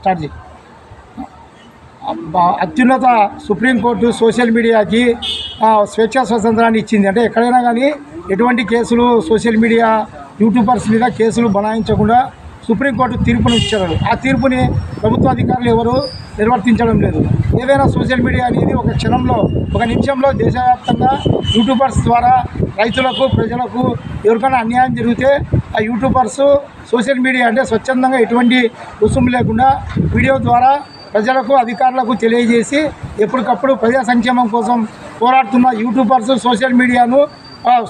Start చేయి. అత్యున్నత supreme court social మీడియాకి స్వేచ్ఛా స్వాతంత్రాన్ని ఇచ్చింది. అంటే ఎక్కడైనా కానీ ఎటువంటి కేసులు సోషల్ మీడియా యూట్యూబర్స్ మీద కేసులు బనాయించకుండా సుప్రీంకోర్టు తీర్పును ఇచ్చారు. ఆ తీర్పుని ప్రభుత్వ అధికారులు ఎవరు నిర్వర్తించడం లేదు. ఏదైనా సోషల్ మీడియా అనేది ఒక క్షణంలో ఒక నిమిషంలో దేశవ్యాప్తంగా యూట్యూబర్స్ ద్వారా రైతులకు ప్రజలకు ఎవరికైనా అన్యాయం జరిగితే ఆ యూట్యూబర్స్ సోషల్ మీడియా అంటే స్వచ్ఛందంగా ఎటువంటి రుసుము లేకుండా వీడియో ద్వారా ప్రజలకు అధికారులకు తెలియజేసి ఎప్పటికప్పుడు ప్రజా సంక్షేమం కోసం పోరాడుతున్న యూట్యూబర్స్ సోషల్ మీడియాను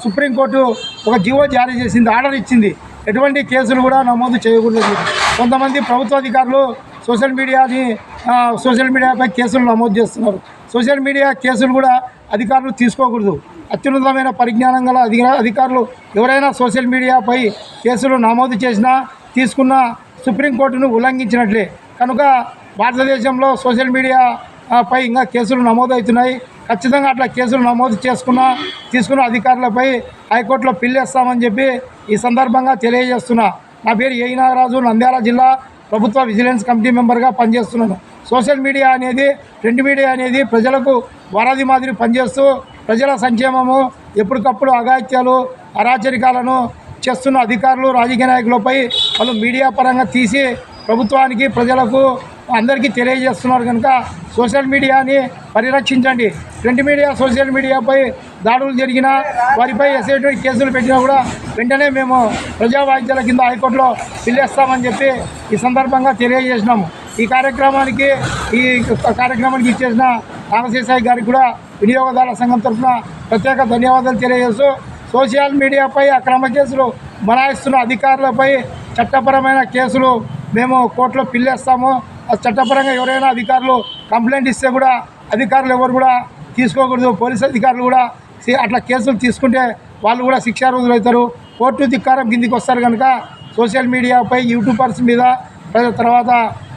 సుప్రీంకోర్టు ఒక జీవో జారీ చేసింది ఆర్డర్ ఇచ్చింది. ఎటువంటి కేసులు కూడా నమోదు చేయకూడదు. కొంతమంది ప్రభుత్వ అధికారులు సోషల్ మీడియాని సోషల్ మీడియాపై కేసులు నమోదు చేస్తున్నారు. సోషల్ మీడియా కేసులు కూడా అధికారులు తీసుకోకూడదు. అత్యున్నతమైన పరిజ్ఞానం గల అధికారులు ఎవరైనా సోషల్ మీడియాపై కేసులు నమోదు చేసినా తీసుకున్న సుప్రీంకోర్టును ఉల్లంఘించినట్లే. కనుక భారతదేశంలో సోషల్ మీడియా పై ఇంకా కేసులు నమోదవుతున్నాయి. ఖచ్చితంగా అట్లా కేసులు నమోదు చేసుకున్న తీసుకున్న అధికారులపై హైకోర్టులో పిల్లేస్తామని చెప్పి ఈ సందర్భంగా తెలియజేస్తున్నా. నా పేరు ఏ నాగరాజు నంద్యాల జిల్లా ప్రభుత్వ విజిలెన్స్ కమిటీ మెంబర్గా పనిచేస్తున్నాను. సోషల్ మీడియా అనేది ప్రింట్ మీడియా అనేది ప్రజలకు వరది మాదిరి పనిచేస్తూ ప్రజల సంక్షేమము ఎప్పటికప్పుడు అఘాయిత్యాలు అరాచరికాలను చేస్తున్న అధికారులు రాజకీయ నాయకులపై వాళ్ళు మీడియా పరంగా తీసి ప్రభుత్వానికి ప్రజలకు అందరికీ తెలియజేస్తున్నారు కనుక సోషల్ మీడియాని పరిరక్షించండి. ప్రింట్ మీడియా సోషల్ మీడియాపై దాడులు జరిగినా వారిపై ఎస్ఐటీ కేసులు పెట్టినా కూడా వెంటనే మేము ప్రజా వాయిద్యాల కింద హైకోర్టులో పిల్లేస్తామని చెప్పి ఈ సందర్భంగా తెలియజేసినాము. ఈ కార్యక్రమానికి ఈ కార్యక్రమానికి ఇచ్చేసిన రామశేషాయి గారికి కూడా వినియోగదారుల సంఘం తరఫున ప్రత్యేక ధన్యవాదాలు తెలియజేస్తూ సోషల్ మీడియాపై అక్రమ కేసులు బనాయిస్తున్న అధికారులపై చట్టపరమైన కేసులు మేము కోర్టులో పిల్లేస్తాము. ఆ చట్టపరంగా ఎవరైనా అధికారులు కంప్లైంట్ ఇస్తే కూడా అధికారులు ఎవరు కూడా తీసుకోకూడదు. పోలీస్ అధికారులు కూడా అట్లా కేసులు తీసుకుంటే వాళ్ళు కూడా శిక్షార్హులు అవుతారు. కోర్టు ధిక్కారం కిందికి వస్తారు కనుక సోషల్ మీడియాపై యూట్యూబర్స్ మీద తర్వాత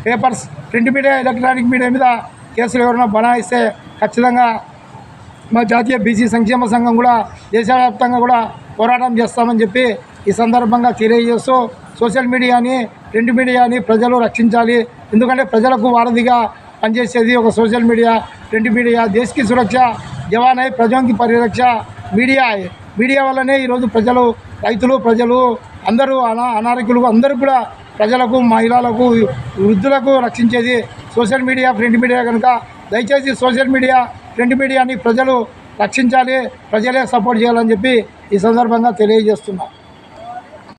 papers print media electronic media మీద కేసులు ఎవరైనా బనాయిస్తే ఖచ్చితంగా మా జాతీయ బీసీ సంక్షేమ సంఘం కూడా దేశవ్యాప్తంగా కూడా పోరాటం చేస్తామని చెప్పి ఈ సందర్భంగా తెలియజేస్తూ సోషల్ మీడియాని ప్రింట్ మీడియాని ప్రజలు రక్షించాలి. ఎందుకంటే ప్రజలకు వారధిగా పనిచేసేది ఒక సోషల్ మీడియా ప్రింట్ మీడియా. దేశకి సురక్ష జవాన్ అయి పరిరక్ష మీడియా. మీడియా వల్లనే ఈరోజు ప్రజలు రైతులు ప్రజలు అందరూ అనా అనారోగ్యులు అందరూ కూడా ప్రజలకు మహిళలకు వృద్ధులకు రక్షించేది సోషల్ మీడియా ప్రింట్ మీడియా కనుక దయచేసి సోషల్ మీడియా ప్రింట్ మీడియాని ప్రజలు రక్షించాలి ప్రజలే సపోర్ట్ చేయాలని చెప్పి ఈ సందర్భంగా తెలియజేస్తున్నాను